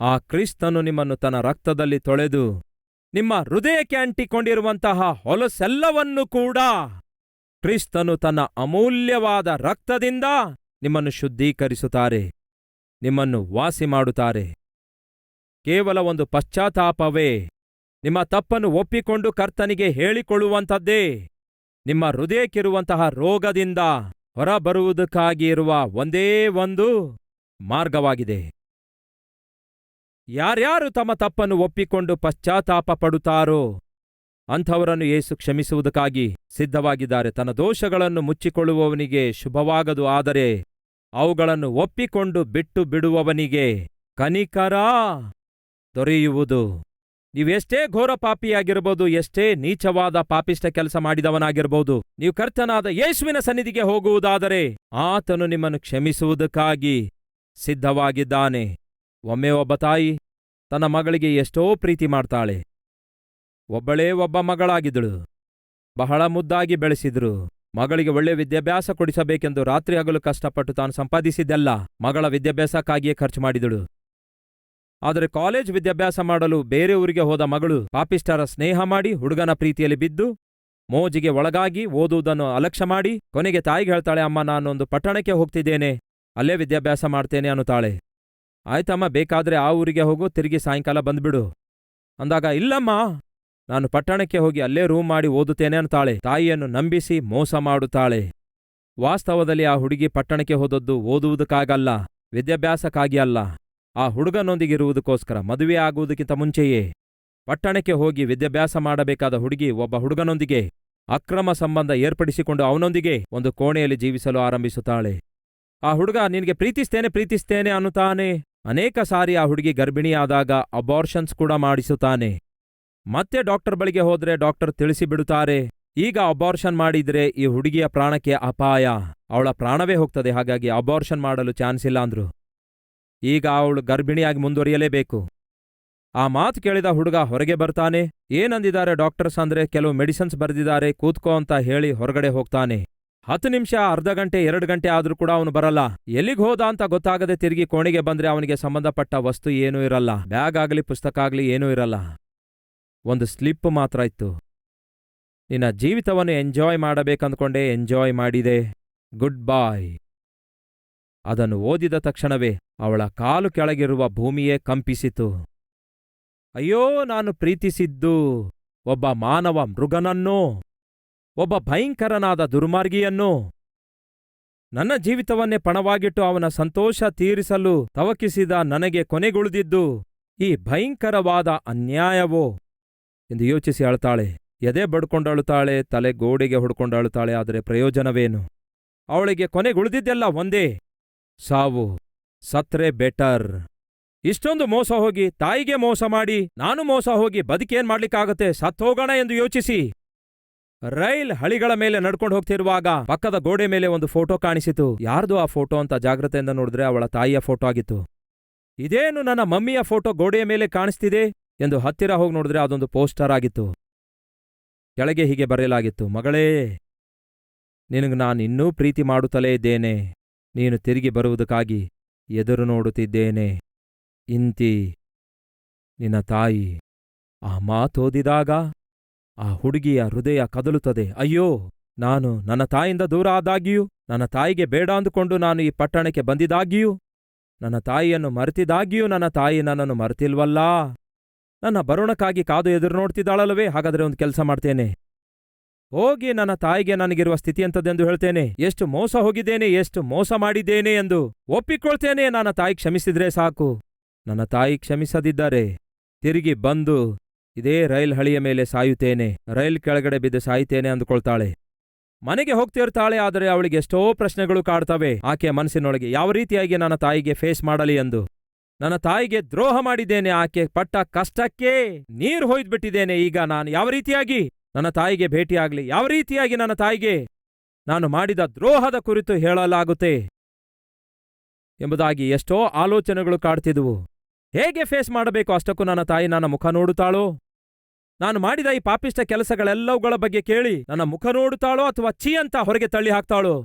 ಆ ಕ್ರಿಸ್ತನು ನಿಮ್ಮನ್ನು ತನ್ನ ರಕ್ತದಲ್ಲಿ ತೊಳೆದು ನಿಮ್ಮ ಹೃದಯಕ್ಕೆ ಅಂಟಿಕೊಂಡಿರುವಂತಹ ಹೊಲಸೆಲ್ಲವನ್ನು ಕೂಡ ಕ್ರಿಸ್ತನು ತನ್ನ ಅಮೂಲ್ಯವಾದ ರಕ್ತದಿಂದ ನಿಮ್ಮನ್ನು ಶುದ್ಧೀಕರಿಸುತ್ತಾರೆ, ನಿಮ್ಮನ್ನು ವಾಸಿ ಮಾಡುತ್ತಾರೆ ಕೇವಲ ಒಂದು ಪಶ್ಚಾತ್ತಾಪವೇ. ನಿಮ್ಮ ತಪ್ಪನ್ನು ಒಪ್ಪಿಕೊಂಡು ಕರ್ತನಿಗೆ ಹೇಳಿಕೊಳ್ಳುವಂಥದ್ದೇ. ನಿಮ್ಮ ಹೃದಯಕ್ಕಿರುವಂತಹ ರೋಗದಿಂದ ಹೊರಬರುವುದಕ್ಕಾಗಿ ಇರುವ ಒಂದೇ ಒಂದು ಮಾರ್ಗವಾಗಿದೆ. ಯಾರ್ಯಾರು ತಮ್ಮ ತಪ್ಪನ್ನು ಒಪ್ಪಿಕೊಂಡು ಪಶ್ಚಾತ್ತಾಪ ಪಡುತ್ತಾರೋ ಅಂಥವರನ್ನು ಯೇಸು ಕ್ಷಮಿಸುವುದಕ್ಕಾಗಿ ಸಿದ್ಧವಾಗಿದ್ದಾರೆ. ತನ್ನ ದೋಷಗಳನ್ನು ಮುಚ್ಚಿಕೊಳ್ಳುವವನಿಗೆ ಶುಭವಾಗದು, ಆದರೆ ಅವುಗಳನ್ನು ಒಪ್ಪಿಕೊಂಡು ಬಿಟ್ಟು ಬಿಡುವವನಿಗೆ ಕನಿಕರ ದೊರೆಯುವುದು. ನೀವೆಷ್ಟೇ ಘೋರ ಪಾಪಿಯಾಗಿರಬಹುದು, ಎಷ್ಟೇ ನೀಚವಾದ ಪಾಪಿಷ್ಟ ಕೆಲಸ ಮಾಡಿದವನಾಗಿರಬಹುದು, ನೀವು ಕರ್ತನಾದ ಯೇಸುವಿನ ಸನ್ನಿಧಿಗೆ ಹೋಗುವುದಾದರೆ ಆತನು ನಿಮ್ಮನ್ನು ಕ್ಷಮಿಸುವುದಕ್ಕಾಗಿ ಸಿದ್ಧವಾಗಿದ್ದಾನೆ. ಒಮ್ಮೆ ಒಬ್ಬ ತಾಯಿ ತನ್ನ ಮಗಳಿಗೆ ಎಷ್ಟೋ ಪ್ರೀತಿ ಮಾಡ್ತಾಳೆ. ಒಬ್ಬಳೇ ಒಬ್ಬ ಮಗಳಾಗಿದ್ದಳು. ಬಹಳ ಮುದ್ದಾಗಿ ಬೆಳೆಸಿದ್ರು. ಮಗಳಿಗೆ ಒಳ್ಳೆ ವಿದ್ಯಾಭ್ಯಾಸ ಕೊಡಿಸಬೇಕೆಂದು ರಾತ್ರಿ ಹಗಲು ಕಷ್ಟಪಟ್ಟು ತಾನು ಸಂಪಾದಿಸಿದ್ದೆಲ್ಲ ಮಗಳ ವಿದ್ಯಾಭ್ಯಾಸಕ್ಕಾಗಿಯೇ ಖರ್ಚು ಮಾಡಿದಳು. ಆದರೆ ಕಾಲೇಜ್ ವಿದ್ಯಾಭ್ಯಾಸ ಮಾಡಲು ಬೇರೆ ಊರಿಗೆ ಹೋದ ಮಗಳು ಪಾಪಿಸ್ಟರ ಸ್ನೇಹ ಮಾಡಿ ಹುಡುಗನ ಪ್ರೀತಿಯಲ್ಲಿ ಬಿದ್ದು ಮೋಜಿಗೆ ಒಳಗಾಗಿ ಓದುವುದನ್ನು ಅಲಕ್ಷ್ಯ ಮಾಡಿ ಕೊನೆಗೆ ತಾಯಿಗೆ ಹೇಳ್ತಾಳೆ, ಅಮ್ಮ, ನಾನೊಂದು ಪಟ್ಟಣಕ್ಕೆ ಹೋಗ್ತಿದ್ದೇನೆ. ಅಲ್ಲೇ ವಿದ್ಯಾಭ್ಯಾಸ ಮಾಡ್ತೇನೆ ಅನ್ನುತ್ತಾಳೆ. ಆಯ್ತಮ್ಮ, ಬೇಕಾದ್ರೆ ಆ ಊರಿಗೆ ಹೋಗು, ತಿರುಗಿ ಸಾಯಂಕಾಲ ಬಂದ್ಬಿಡು. ಅಂದಾಗ, ಇಲ್ಲಮ್ಮ, ನಾನು ಪಟ್ಟಣಕ್ಕೆ ಹೋಗಿ ಅಲ್ಲೇ ರೂಮ್ ಮಾಡಿ ಓದುತ್ತೇನೆ ಅಂತಾಳೆ. ತಾಯಿಯನ್ನು ನಂಬಿಸಿ ಮೋಸ ಮಾಡುತ್ತಾಳೆ. ವಾಸ್ತವದಲ್ಲಿ ಆ ಹುಡುಗಿ ಪಟ್ಟಣಕ್ಕೆ ಹೋದದ್ದು ಓದುವುದಕ್ಕಾಗಲ್ಲ, ವಿದ್ಯಾಭ್ಯಾಸಕ್ಕಾಗಿ ಅಲ್ಲ. ಆ ಹುಡುಗನೊಂದಿಗಿರುವುದಕ್ಕೋಸ್ಕರ ಮದುವೆ ಆಗುವುದಕ್ಕಿಂತ ಮುಂಚೆಯೇ ಪಟ್ಟಣಕ್ಕೆ ಹೋಗಿ ವಿದ್ಯಾಭ್ಯಾಸ ಮಾಡಬೇಕಾದ ಹುಡುಗಿ ಒಬ್ಬ ಹುಡುಗನೊಂದಿಗೆ ಅಕ್ರಮ ಸಂಬಂಧ ಏರ್ಪಡಿಸಿಕೊಂಡು ಅವನೊಂದಿಗೆ ಒಂದು ಕೋಣೆಯಲ್ಲಿ ಜೀವಿಸಲು ಆರಂಭಿಸುತ್ತಾಳೆ. ಆ ಹುಡುಗ, ನಿನಗೆ ಪ್ರೀತಿಸ್ತೇನೆ ಪ್ರೀತಿಸ್ತೇನೆ ಅನ್ನುತ್ತಾನೆ. ಅನೇಕ ಸಾರಿ ಆ ಹುಡುಗಿ ಗರ್ಭಿಣಿಯಾದಾಗ ಅಬಾರ್ಷನ್ಸ್ ಕೂಡ ಮಾಡಿಸುತ್ತಾನೆ. ಮತ್ತೆ ಡಾಕ್ಟರ್ ಬಳಿಗೆ ಹೋದ್ರೆ ಡಾಕ್ಟರ್ ತಿಳಿಸಿಬಿಡುತ್ತಾರೆ, ಈಗ ಅಬಾರ್ಷನ್ ಮಾಡಿದ್ರೆ ಈ ಹುಡುಗಿಯ ಪ್ರಾಣಕ್ಕೆ ಅಪಾಯ. ಅವಳ ಪ್ರಾಣವೇ ಹೋಗ್ತದೆ, ಹಾಗಾಗಿ ಅಬಾರ್ಷನ್ ಮಾಡಲು ಚಾನ್ಸ್ ಇಲ್ಲ ಅಂದ್ರು. ಈಗ ಅವಳು ಗರ್ಭಿಣಿಯಾಗಿ ಮುಂದುವರಿಯಲೇಬೇಕು. ಆ ಮಾತು ಕೇಳಿದ ಹುಡುಗ ಹೊರಗೆ ಬರ್ತಾನೆ, ಏನಂದಿದ್ದಾರೆ ಡಾಕ್ಟರ್ಸ್ ಅಂದ್ರೆ, ಕೆಲವು ಮೆಡಿಸಿನ್ಸ್ ಬರೆದಿದ್ದಾರೆ, ಕೂತ್ಕೋ ಅಂತ ಹೇಳಿ ಹೊರಗಡೆ ಹೋಗ್ತಾನೆ. ಹತ್ತು ನಿಮಿಷ, ಅರ್ಧ ಗಂಟೆ, ಎರಡು ಗಂಟೆ ಆದ್ರೂ ಕೂಡ ಅವನು ಬರಲ್ಲ. ಎಲ್ಲಿಗೆ ಹೋದ ಅಂತ ಗೊತ್ತಾಗದೆ ತಿರುಗಿ ಕೋಣೆಗೆ ಬಂದ್ರೆ ಅವನಿಗೆ ಸಂಬಂಧಪಟ್ಟ ವಸ್ತು ಏನೂ ಇರಲ್ಲ. ಬ್ಯಾಗ್ ಆಗಲಿ, ಪುಸ್ತಕ ಆಗಲಿ ಏನೂ ಇರಲ್ಲ. ಒಂದು ಸ್ಲಿಪ್ ಮಾತ್ರ ಇತ್ತು. ನಿನ್ನ ಜೀವಿತವನ್ನು ಎಂಜಾಯ್ ಮಾಡಬೇಕಂದ್ಕೊಂಡೆ ಎಂಜಾಯ್ ಮಾಡಿದೆ. ಗುಡ್ ಬಾಯ್. ಅದನ್ನು ಓದಿದ ತಕ್ಷಣವೇ ಅವಳ ಕಾಲು ಕೆಳಗಿರುವ ಭೂಮಿಯೇ ಕಂಪಿಸಿತು. ಅಯ್ಯೋ, ನಾನು ಪ್ರೀತಿಸಿದ್ದು. ಒಬ್ಬ ಮಾನವ ಮೃಗನನ್ನೋ. ಒಬ್ಬ ಭಯಂಕರನಾದ ದುರ್ಮಾರ್ಗಿಯನ್ನು ನನ್ನ ಜೀವಿತವನ್ನೇ ಪಣವಾಗಿಟ್ಟು ಅವನ ಸಂತೋಷ ತೀರಿಸಲು ತವಕಿಸಿದ ನನಗೆ ಕೊನೆಗುಳಿದಿದ್ದು, ಈ ಭಯಂಕರವಾದ ಅನ್ಯಾಯವೋ? ಎಂದು ಯೋಚಿಸಿ ಅಳ್ತಾಳೆ ಎದೆ ಬಡ್ಕೊಂಡಳುತ್ತಾಳೆ ತಲೆ ಗೋಡೆಗೆ ಹೊಡ್ಕೊಂಡಳುತ್ತಾಳೆ ಆದರೆ ಪ್ರಯೋಜನವೇನು? ಅವಳಿಗೆ ಕೊನೆಗುಳಿದಿದ್ದೆಲ್ಲ ಒಂದೇ ಸಾವು. ಸತ್ರೆ ಬೆಟರ್. ಇಷ್ಟೊಂದು ಮೋಸ ಹೋಗಿ ತಾಯಿಗೆ ಮೋಸ ಮಾಡಿ, ನಾನು ಮೋಸ ಹೋಗಿ ಬದುಕೇನ್ ಮಾಡ್ಲಿಕ್ಕಾಗತ್ತೆ? ಸತ್ತೋಗೋಣ ಎಂದು ಯೋಚಿಸಿ. ರೈಲ್ ಹಳಿಗಳ ಮೇಲೆ ನಡ್ಕೊಂಡು ಹೋಗ್ತಿರುವಾಗ ಪಕ್ಕದ ಗೋಡೆ ಮೇಲೆ ಒಂದು ಫೋಟೋ ಕಾಣಿಸಿತು. ಯಾರ್ದು ಆ ಫೋಟೋ ಅಂತ ಜಾಗ್ರತೆಯಿಂದ ನೋಡಿದ್ರೆ ಅವಳ ತಾಯಿಯ ಫೋಟೋ ಆಗಿತ್ತು. ಇದೇನು ನನ್ನ ಮಮ್ಮಿಯ ಫೋಟೋ ಗೋಡೆಯ ಮೇಲೆ ಕಾಣಿಸ್ತಿದೆ ಎಂದು ಹತ್ತಿರ ಹೋಗಿ ನೋಡಿದ್ರೆ ಅದೊಂದು ಪೋಸ್ಟರ್ ಆಗಿತ್ತು. ಕೆಳಗೆ ಹೀಗೆ ಬರೆಯಲಾಗಿತ್ತು, ಮಗಳೇ, ನಿನಗೆ ನಾನು ಇನ್ನೂ ಪ್ರೀತಿ ಮಾಡುತ್ತಲೇ ಇದ್ದೇನೆ. ನೀನು ತಿರುಗಿ ಬರುವುದಕ್ಕಾಗಿ ಎದುರು ನೋಡುತ್ತಿದ್ದೇನೆ. ಇಂತಿ ನಿನ್ನ ತಾಯಿ ಆ ಮಾತೋದಿದಾಗ ಆ ಹುಡುಗಿಯ ಹೃದಯ ಕದಲುತ್ತದೆ. ಅಯ್ಯೋ, ನಾನು ನನ್ನ ತಾಯಿಂದ ದೂರ ಆದಾಗಿಯೂ, ನನ್ನ ತಾಯಿಗೆ ಬೇಡ ಅಂದುಕೊಂಡು ನಾನು ಈ ಪಟ್ಟಣಕ್ಕೆ ಬಂದಿದಾಗಿಯೂ ನನ್ನ ತಾಯಿಯನ್ನು ಮರೆತಿದಾಗಿಯೂ ನನ್ನ ತಾಯಿ ನನ್ನನ್ನು ಮರೆತಿಲ್ವಲ್ಲಾ? ನನ್ನ ಬರುಣಕ್ಕಾಗಿ ಕಾದು ಎದುರು ನೋಡ್ತಿದ್ದಾಳಲ್ಲವೇ? ಹಾಗಾದ್ರೆ ಒಂದು ಕೆಲಸ ಮಾಡ್ತೇನೆ. ಹೋಗಿ ನನ್ನ ತಾಯಿಗೆ ನನಗಿರುವ ಸ್ಥಿತಿ ಎಂಥದ್ದೆಂದು ಹೇಳ್ತೇನೆ. ಎಷ್ಟು ಮೋಸ ಹೋಗಿದ್ದೇನೆ, ಎಷ್ಟು ಮೋಸ ಮಾಡಿದ್ದೇನೆ ಎಂದು ಒಪ್ಪಿಕೊಳ್ತೇನೆ. ನನ್ನ ತಾಯಿ ಕ್ಷಮಿಸಿದ್ರೆ ಸಾಕು. ನನ್ನ ತಾಯಿ ಕ್ಷಮಿಸದಿದ್ದರೆ ತಿರುಗಿ ಬಂದು ಇದೇ ರೈಲ್ ಹಳಿಯ ಮೇಲೆ ಸಾಯುತ್ತೇನೆ. ರೈಲ್ ಕೆಳಗಡೆ ಬಿದ್ದು ಸಾಯುತ್ತೇನೆ ಅಂದುಕೊಳ್ತಾಳೆ. ಮನೆಗೆ ಹೋಗ್ತಿರ್ತಾಳೆ, ಆದರೆ ಅವಳಿಗೆ ಎಷ್ಟೋ ಪ್ರಶ್ನೆಗಳು ಕಾಡ್ತವೆ. ಆಕೆಯ ಮನಸ್ಸಿನೊಳಗೆ ಯಾವ ರೀತಿಯಾಗಿ ನನ್ನ ತಾಯಿಗೆ ಫೇಸ್ ಮಾಡಲಿ ಎಂದು. ನನ್ನ ತಾಯಿಗೆ ದ್ರೋಹ ಮಾಡಿದ್ದೇನೆ, ಆಕೆ ಪಟ್ಟ ಕಷ್ಟಕ್ಕೆ ನೀರು ಹೊಯ್ದ್ಬಿಟ್ಟಿದ್ದೇನೆ. ಈಗ ನಾನು ಯಾವ ರೀತಿಯಾಗಿ ನನ್ನ ತಾಯಿಗೆ ಭೇಟಿಯಾಗಲಿ, ಯಾವ ರೀತಿಯಾಗಿ ನನ್ನ ತಾಯಿಗೆ ನಾನು ಮಾಡಿದ ದ್ರೋಹದ ಕುರಿತು ಹೇಳಲಾಗುತ್ತೆ ಎಂಬುದಾಗಿ ಎಷ್ಟೋ ಆಲೋಚನೆಗಳು ಕಾಡ್ತಿದ್ವು. ಹೇಗೆ ಫೇಸ್ ಮಾಡಬೇಕು, ಅಷ್ಟಕ್ಕೂ ನನ್ನ ತಾಯಿ ನನ್ನ ಮುಖ ನೋಡುತ್ತಾಳೋ? ನಾನು ಮಾಡಿದ ಈ ಪಾಪಿಷ್ಟ ಕೆಲಸಗಳೆಲ್ಲವುಗಳ ಬಗ್ಗೆ ಕೇಳಿ ನನ್ನ ಮುಖ ನೋಡುತ್ತಾಳೋ ಅಥವಾ ಚೀ ಅಂತ ಹೊರಗೆ ತಳ್ಳಿ ಹಾಕ್ತಾಳೋ?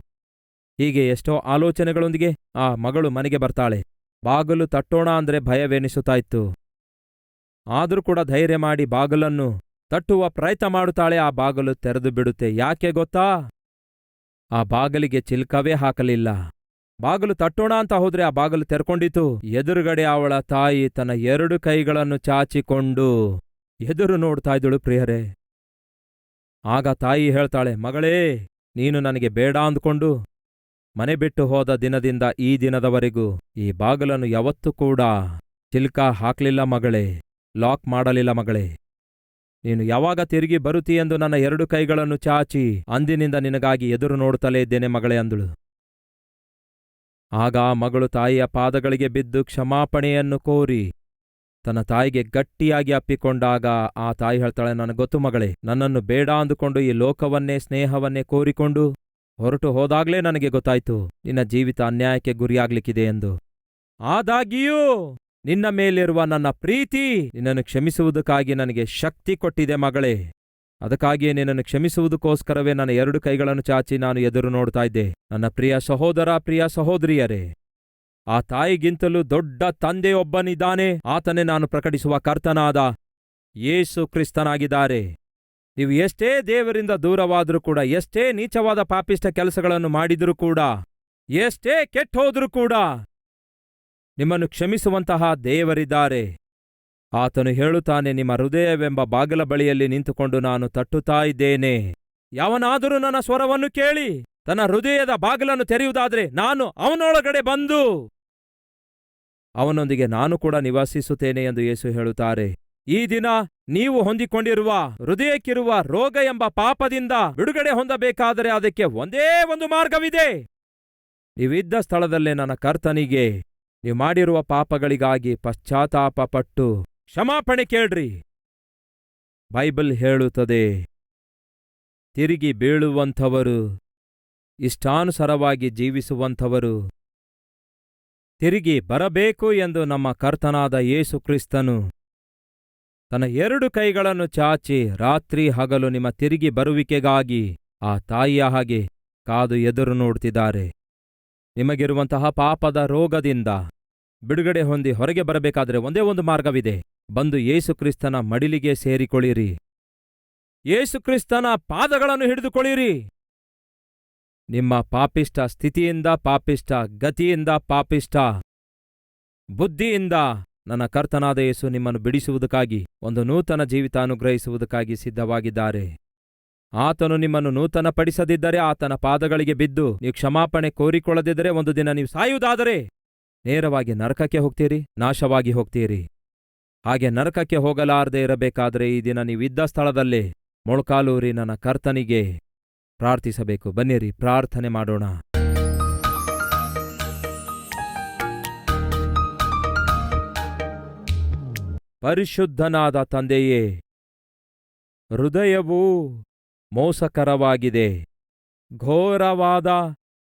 ಹೀಗೆ ಎಷ್ಟೋ ಆಲೋಚನೆಗಳೊಂದಿಗೆ ಆ ಮಗಳು ಮನೆಗೆ ಬರ್ತಾಳೆ. ಬಾಗಲು ತಟ್ಟೋಣ ಅಂದ್ರೆ ಭಯವೆನಿಸುತ್ತಾ ಇತ್ತು ಆದರೂ ಕೂಡ ಧೈರ್ಯ ಮಾಡಿ ಬಾಗಲನ್ನು ತಟ್ಟುವ ಪ್ರಯತ್ನ ಮಾಡುತ್ತಾಳೆ. ಆ ಬಾಗಲು ತೆರೆದು ಬಿಡುತ್ತೆ. ಯಾಕೆ ಗೊತ್ತಾ? ಆ ಬಾಗಲಿಗೆ ಚಿಲ್ಕವೇ ಹಾಕಲಿಲ್ಲ. ಬಾಗಲು ತಟ್ಟೋಣ ಅಂತ ಹೋದ್ರೆ ಆ ಬಾಗಲು ತೆರ್ಕೊಂಡಿತು. ಎದುರುಗಡೆ ಅವಳ ತಾಯಿ ತನ್ನ ಎರಡು ಕೈಗಳನ್ನು ಚಾಚಿಕೊಂಡು ಎದುರು ನೋಡ್ತಾ ಇದ್ದಳು ಪ್ರಿಯರೇ. ಆಗ ತಾಯಿ ಹೇಳ್ತಾಳೆ, ಮಗಳೇ, ನೀನು ನನಗೆ ಬೇಡ ಅಂದ್ಕೊಂಡು ಮನೆ ಬಿಟ್ಟು ಹೋದ ದಿನದಿಂದ ಈ ದಿನದವರೆಗೂ ಈ ಬಾಗಲನ್ನು ಯಾವತ್ತೂ ಕೂಡ ಚಿಲ್ಕ ಹಾಕ್ಲಿಲ್ಲ ಮಗಳೇ, ಲಾಕ್ ಮಾಡಲಿಲ್ಲ ಮಗಳೇ. ನೀನು ಯಾವಾಗ ತಿರುಗಿ ಬರುತ್ತೀಯೆಂದು ನನ್ನ ಎರಡು ಕೈಗಳನ್ನು ಚಾಚಿ ಅಂದಿನಿಂದ ನಿನಗಾಗಿ ಎದುರು ನೋಡುತ್ತಲೇ ಇದ್ದೇನೆ ಮಗಳೇ ಅಂದಳು. ಆಗ ಮಗಳು ತಾಯಿಯ ಪಾದಗಳಿಗೆ ಬಿದ್ದು ಕ್ಷಮಾಪಣೆಯನ್ನು ಕೋರಿ ತನ್ನ ತಾಯಿಗೆ ಗಟ್ಟಿಯಾಗಿ ಅಪ್ಪಿಕೊಂಡಾಗ ಆ ತಾಯಿ ಹೇಳ್ತಾಳೆ, ನನಗೆ ಗೊತ್ತು ಮಗಳೇ, ನನ್ನನ್ನು ಬೇಡ ಅಂದುಕೊಂಡು ಈ ಲೋಕವನ್ನೇ, ಸ್ನೇಹವನ್ನೇ ಕೋರಿಕೊಂಡು ಹೊರಟು ಹೋದಾಗ್ಲೇ ನನಗೆ ಗೊತ್ತಾಯ್ತು, ನಿನ್ನ ಜೀವಿತ ಅನ್ಯಾಯಕ್ಕೆ ಗುರಿಯಾಗ್ಲಿಕ್ಕಿದೆ ಎಂದು. ಆದಾಗಿಯೂ, ನಿನ್ನ ಮೇಲಿರುವ ನನ್ನ ಪ್ರೀತಿ ನಿನ್ನನ್ನು ಕ್ಷಮಿಸುವುದಕ್ಕಾಗಿ ನನಗೆ ಶಕ್ತಿ ಕೊಟ್ಟಿದೆ ಮಗಳೇ. ಅದಕ್ಕಾಗಿಯೇ ನಿನ್ನನ್ನು ಕ್ಷಮಿಸುವುದಕ್ಕೋಸ್ಕರವೇ ನನ್ನ ಎರಡು ಕೈಗಳನ್ನು ಚಾಚಿ ನಾನು ಎದುರು ನೋಡ್ತಾ ಇದ್ದೆ. ನನ್ನ ಪ್ರಿಯ ಸಹೋದರ, ಪ್ರಿಯ ಸಹೋದರಿಯರೇ ಆ ತಾಯಿಗಿಂತಲೂ ದೊಡ್ಡ ತಂದೆಯೊಬ್ಬನಿದ್ದಾನೆ. ಆತನೇ ನಾನು ಪ್ರಕಟಿಸುವ ಕರ್ತನಾದ ಯೇಸು ಕ್ರಿಸ್ತನಾಗಿದ್ದಾರೆ. ನೀವು ಎಷ್ಟೇ ದೇವರಿಂದ ದೂರವಾದರೂ ಕೂಡ, ಎಷ್ಟೇ ನೀಚವಾದ ಪಾಪಿಷ್ಟ ಕೆಲಸಗಳನ್ನು ಮಾಡಿದರೂ ಕೂಡ, ಎಷ್ಟೇ ಕೆಟ್ಟೋದ್ರೂ ಕೂಡ ನಿಮ್ಮನ್ನು ಕ್ಷಮಿಸುವಂತಹ ದೇವರಿದ್ದಾರೆ. ಆತನು ಹೇಳುತ್ತಾನೆ, ನಿಮ್ಮ ಹೃದಯವೆಂಬ ಬಾಗಿಲ ಬಳಿಯಲ್ಲಿ ನಿಂತುಕೊಂಡು ನಾನು ತಟ್ಟುತ್ತಾ ಇದ್ದೇನೆ. ಯಾವನಾದರೂ ನನ್ನ ಸ್ವರವನ್ನು ಕೇಳಿ. ತನ್ನ ಹೃದಯದ ಬಾಗಿಲನ್ನು ತೆರೆಯುವುದಾದರೆ ನಾನು ಅವನೊಳಗಡೆ ಬಂದು ಅವನೊಂದಿಗೆ ನಾನು ಕೂಡ ನಿವಾಸಿಸುತ್ತೇನೆ ಎಂದು ಯೇಸು ಹೇಳುತ್ತಾರೆ. ಈ ದಿನ ನೀವು ಹೊಂದಿಕೊಂಡಿರುವ ಹೃದಯಕ್ಕಿರುವ ರೋಗ ಎಂಬ ಪಾಪದಿಂದ ಬಿಡುಗಡೆ ಹೊಂದಬೇಕಾದರೆ ಅದಕ್ಕೆ ಒಂದೇ ಒಂದು ಮಾರ್ಗವಿದೆ. ನೀವಿದ್ದ ಸ್ಥಳದಲ್ಲೇ ನನ್ನ ಕರ್ತನಿಗೆ ನೀವು ಮಾಡಿರುವ ಪಾಪಗಳಿಗಾಗಿ ಪಶ್ಚಾತ್ತಾಪ ಪಟ್ಟು ಕ್ಷಮಾಪಣೆ ಕೇಳ್ರಿ. ಬೈಬಲ್ ಹೇಳುತ್ತದೆ, ತಿರುಗಿ ಬೀಳುವಂಥವರು ಇಷ್ಟಾನುಸಾರವಾಗಿ ಜೀವಿಸುವಂಥವರು. ತಿರುಗಿ ಬರಬೇಕು ಎಂದು ನಮ್ಮ ಕರ್ತನಾದ ಯೇಸು ಕ್ರಿಸ್ತನು. ತನ್ನ ಎರಡು ಕೈಗಳನ್ನು ಚಾಚಿ ರಾತ್ರಿ ಹಗಲು ನಿಮ್ಮ ತಿರುಗಿ ಬರುವಿಕೆಗಾಗಿ ಆ ತಾಯಿಯ ಹಾಗೆ ಕಾದು ಎದುರು ನೋಡ್ತಿದ್ದಾರೆ ನಿಮಗಿರುವಂತಹ ಪಾಪದ ರೋಗದಿಂದ ಬಿಡುಗಡೆ ಹೊಂದಿ ಹೊರಗೆ ಬರಬೇಕಾದರೆ ಒಂದೇ ಒಂದು ಮಾರ್ಗವಿದೆ. ಬಂದು ಯೇಸುಕ್ರಿಸ್ತನ ಮಡಿಲಿಗೆ ಸೇರಿಕೊಳ್ಳಿರಿ. ಯೇಸುಕ್ರಿಸ್ತನ ಪಾದಗಳನ್ನು ಹಿಡಿದುಕೊಳ್ಳಿರಿ. ನಿಮ್ಮ ಪಾಪಿಷ್ಟ ಸ್ಥಿತಿಯಿಂದ ಪಾಪಿಷ್ಟ ಗತಿಯಿಂದ ಪಾಪಿಷ್ಟ ಬುದ್ಧಿಯಿಂದ ನನ್ನ ಕರ್ತನಾದ ಯೇಸು ನಿಮ್ಮನ್ನು ಬಿಡಿಸುವುದಕ್ಕಾಗಿ, ಒಂದು ನೂತನ ಜೀವಿತ ಅನುಗ್ರಹಿಸುವುದಕ್ಕಾಗಿ ಸಿದ್ಧವಾಗಿದ್ದಾರೆ. ಆತನು ನಿಮ್ಮನ್ನು ನೂತನ ಪಡಿಸದಿದ್ದರೆ ಆತನ ಪಾದಗಳಿಗೆ ಬಿದ್ದು, ನೀವು ಕ್ಷಮಾಪಣೆ ಕೋರಿಕೊಳ್ಳದಿದ್ದರೆ ಒಂದು ದಿನ ನೀವು ಸಾಯುವುದಾದರೆ ನೇರವಾಗಿ ನರಕಕ್ಕೆ ಹೋಗ್ತೀರಿ, ನಾಶವಾಗಿ ಹೋಗ್ತೀರಿ. ಹಾಗೆ ನರಕಕ್ಕೆ ಹೋಗಲಾರದೆ ಇರಬೇಕಾದರೆ ಈ ದಿನ ನೀವಿದ್ದ ಸ್ಥಳದಲ್ಲೇ ಮೊಳಕಾಲೂರಿ ನನ್ನ ಕರ್ತನಿಗೆ ಪ್ರಾರ್ಥಿಸಬೇಕು. ಬನ್ನಿರಿ ಪ್ರಾರ್ಥನೆ ಮಾಡೋಣ. ಪರಿಶುದ್ಧನಾದ ತಂದೆಯೇ, ಹೃದಯವು ಮೋಸಕರವಾಗಿದೆ. ಘೋರವಾದ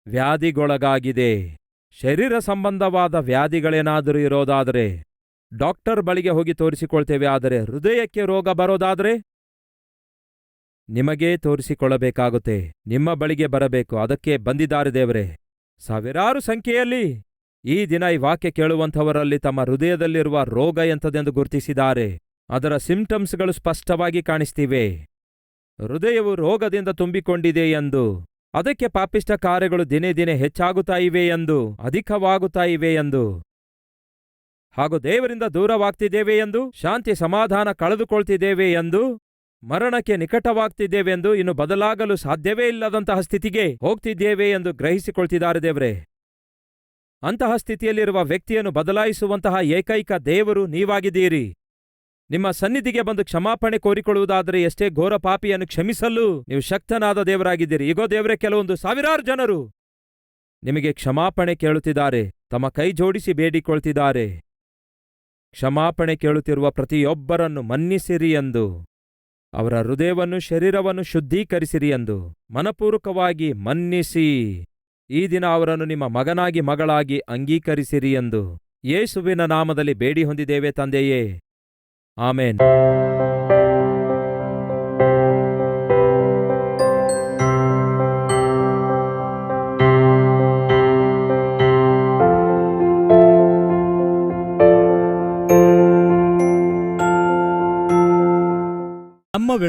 ವ್ಯಾಧಿಗೊಳಗಾಗಿದೆ. ಶರೀರ ಸಂಬಂಧವಾದ ವ್ಯಾಧಿಗಳೇನಾದರೂ ಇರೋದಾದರೆ, ಡಾಕ್ಟರ್ ಬಳಿಗೆ ಹೋಗಿ ತೋರಿಸಿಕೊಳ್ತೇವೆ, ಆದರೆ ಹೃದಯಕ್ಕೆ ರೋಗ ಬರೋದಾದರೆ ನಿಮಗೇ ತೋರಿಸಿಕೊಳ್ಳಬೇಕಾಗುತ್ತೆ. ನಿಮ್ಮ ಬಳಿಗೆ ಬರಬೇಕು. ಅದಕ್ಕೆ ಬಂದಿದ್ದಾರೆ ದೇವರೇ. ಸಾವಿರಾರು ಸಂಖ್ಯೆಯಲ್ಲಿ ಈ ದಿನ ಈ ವಾಕ್ಯ ಕೇಳುವಂಥವರಲ್ಲಿ ತಮ್ಮ ಹೃದಯದಲ್ಲಿರುವ ರೋಗ ಎಂಥದೆಂದು ಗುರುತಿಸಿದ್ದಾರೆ. ಅದರ ಸಿಂಪ್ಟಮ್ಸ್ಗಳು ಸ್ಪಷ್ಟವಾಗಿ ಕಾಣಿಸ್ತಿವೆ. ಹೃದಯವು ರೋಗದಿಂದ ತುಂಬಿಕೊಂಡಿದೆ ಎಂದು, ಅದಕ್ಕೆ ಪಾಪಿಷ್ಟ ಕಾರ್ಯಗಳು ದಿನೇ ದಿನೇ ಹೆಚ್ಚಾಗುತ್ತಾ ಇವೆ ಎಂದು, ಅಧಿಕವಾಗುತ್ತಾ ಇವೆ ಎಂದು. ಹಾಗೂ ದೇವರಿಂದ ದೂರವಾಗ್ತಿದ್ದೇವೆ ಎಂದು, ಶಾಂತಿ ಸಮಾಧಾನ ಕಳೆದುಕೊಳ್ತಿದ್ದೇವೆ ಎಂದು ಮರಣಕ್ಕೆ ನಿಕಟವಾಗ್ತಿದ್ದೇವೆಂದು ಇನ್ನು ಬದಲಾಗಲು ಸಾಧ್ಯವೇ ಇಲ್ಲದಂತಹ ಸ್ಥಿತಿಗೆ ಹೋಗ್ತಿದ್ದೇವೆ ಎಂದು ಗ್ರಹಿಸಿಕೊಳ್ತಿದ್ದಾರೆ ದೇವರೇ. ಅಂತಹ ಸ್ಥಿತಿಯಲ್ಲಿರುವ ವ್ಯಕ್ತಿಯನ್ನು ಬದಲಾಯಿಸುವಂತಹ ಏಕೈಕ ದೇವರು ನೀವಾಗಿದ್ದೀರಿ. ನಿಮ್ಮ ಸನ್ನಿಧಿಗೆ ಬಂದು ಕ್ಷಮಾಪಣೆ ಕೋರಿಕೊಳ್ಳುವುದಾದರೆ ಎಷ್ಟೇ ಘೋರ ಪಾಪಿಯನ್ನು ಕ್ಷಮಿಸಲು ನೀವು ಶಕ್ತನಾದ ದೇವರಾಗಿದ್ದೀರಿ. ಈಗೋ ದೇವರೇ, ಕೆಲವೊಂದು ಸಾವಿರಾರು ಜನರು ನಿಮಗೆ ಕ್ಷಮಾಪಣೆ ಕೇಳುತ್ತಿದ್ದಾರೆ. ತಮ್ಮ ಕೈ ಜೋಡಿಸಿ ಬೇಡಿಕೊಳ್ತಿದ್ದಾರೆ ಕ್ಷಮಾಪಣೆ ಕೇಳುತ್ತಿರುವ ಪ್ರತಿಯೊಬ್ಬರನ್ನು ಮನ್ನಿಸಿರಿ ಎಂದು. ಅವರ ಹೃದಯವನ್ನು ಶರೀರವನ್ನು ಶುದ್ಧೀಕರಿಸಿರಿ ಎಂದು ಮನಪೂರ್ವಕವಾಗಿ ಮನ್ನಿಸಿ. ಈ ದಿನ ಅವರನ್ನು ನಿಮ್ಮ ಮಗನಾಗಿ ಮಗಳಾಗಿ ಅಂಗೀಕರಿಸಿರಿ ಎಂದು ಯೇಸುವಿನ ನಾಮದಲ್ಲಿ ಬೇಡಿ ಹೊಂದಿದ್ದೇವೆ ತಂದೆಯೇ. Amen.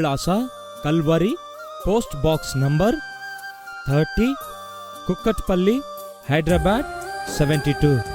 विलासा Calvary post box number 30 Kukatpally Hyderabad 72